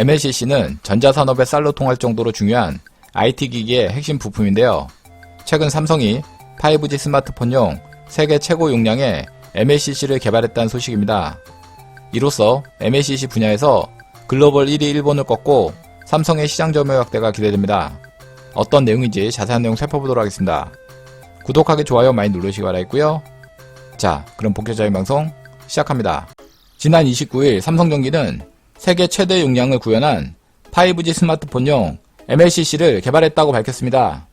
MLCC는 전자산업의 쌀로 통할 정도로 중요한 IT 기기의 핵심 부품인데요. 최근 삼성이 5G 스마트폰용 세계 최고 용량의 MLCC를 개발했다는 소식입니다. 이로써 MLCC 분야에서 글로벌 1위 일본을 꺾고 삼성의 시장 점유 확대가 기대됩니다. 어떤 내용인지 자세한 내용 살펴보도록 하겠습니다. 구독하기, 좋아요 많이 누르시기 바라겠고요. 자, 그럼 본격적인 방송 시작합니다. 지난 29일 삼성전기는 세계 최대 용량을 구현한 5G 스마트폰용 MLCC를 개발했다고 밝혔습니다.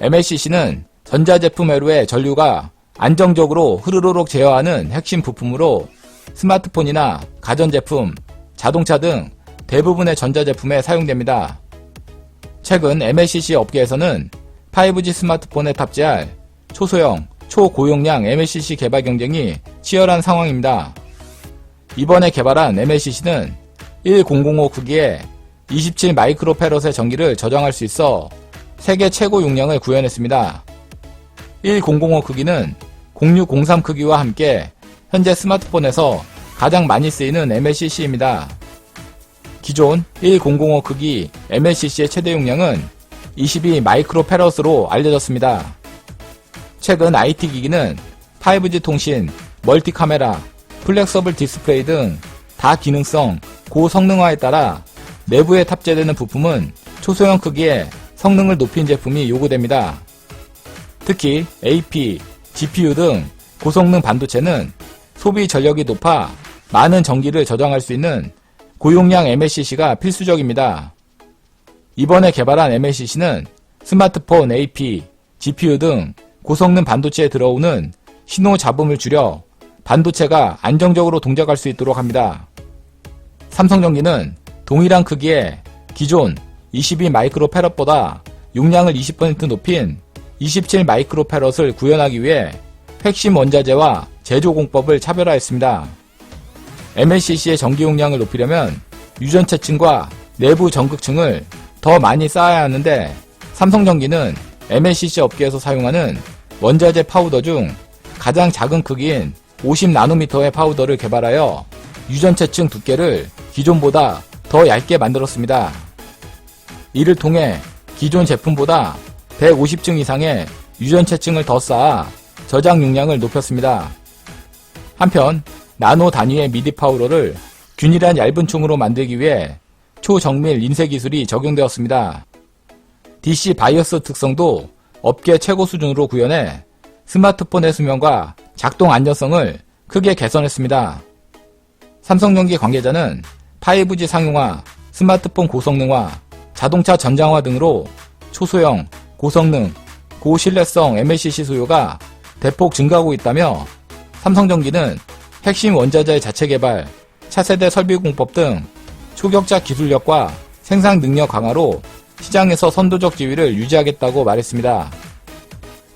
MLCC는 전자제품 회로의 전류가 안정적으로 흐르르륵 제어하는 핵심 부품으로 스마트폰이나 가전제품, 자동차 등 대부분의 전자제품에 사용됩니다. 최근 MLCC 업계에서는 5G 스마트폰에 탑재할 초소형, 초고용량 MLCC 개발 경쟁이 치열한 상황입니다. 이번에 개발한 MLCC는 1005 크기의 27 마이크로페럿의 전기를 저장할 수 있어 세계 최고 용량을 구현했습니다. 1005 크기는 0603 크기와 함께 현재 스마트폰에서 가장 많이 쓰이는 MLCC입니다. 기존 1005 크기 MLCC의 최대 용량은 22 마이크로페럿으로 알려졌습니다. 최근 IT 기기는 5G 통신, 멀티 카메라, 플렉서블 디스플레이 등 다기능성, 고성능화에 따라 내부에 탑재되는 부품은 초소형 크기의 성능을 높인 제품이 요구됩니다. 특히 AP, GPU 등 고성능 반도체는 소비 전력이 높아 많은 전기를 저장할 수 있는 고용량 MLCC가 필수적입니다. 이번에 개발한 MLCC는 스마트폰 AP, GPU 등 고성능 반도체에 들어오는 신호 잡음을 줄여 반도체가 안정적으로 동작할 수 있도록 합니다. 삼성전기는 동일한 크기의 기존 22 마이크로페럿보다 용량을 20% 높인 27 마이크로페럿을 구현하기 위해 핵심 원자재와 제조 공법을 차별화했습니다. MLCC의 전기 용량을 높이려면 유전체층과 내부 전극층을 더 많이 쌓아야 하는데 삼성전기는 MLCC 업계에서 사용하는 원자재 파우더 중 가장 작은 크기인 50나노미터의 파우더를 개발하여 유전체층 두께를 기존보다 더 얇게 만들었습니다. 이를 통해 기존 제품보다 150층 이상의 유전체층을 더 쌓아 저장 용량을 높였습니다. 한편 나노 단위의 미디 파우더를 균일한 얇은 총으로 만들기 위해 초정밀 인쇄 기술이 적용되었습니다. DC 바이어스 특성도 업계 최고 수준으로 구현해 스마트폰의 수명과 작동 안전성을 크게 개선했습니다. 삼성전기 관계자는 5G 상용화, 스마트폰 고성능화, 자동차 전장화 등으로 초소형, 고성능, 고신뢰성 MLCC 수요가 대폭 증가하고 있다며 삼성전기는 핵심 원자재 자체 개발, 차세대 설비 공법 등 초격자 기술력과 생산 능력 강화로 시장에서 선도적 지위를 유지하겠다고 말했습니다.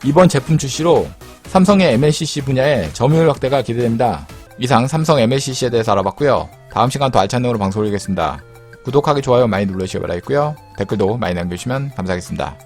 이번 제품 출시로 삼성의 MLCC 분야의 점유율 확대가 기대됩니다. 이상 삼성 MLCC에 대해서 알아봤고요. 다음 시간 더 알찬 내용으로 방송 올리겠습니다. 구독하기, 좋아요 많이 눌러주시기 바라겠고요. 댓글도 많이 남겨주시면 감사하겠습니다.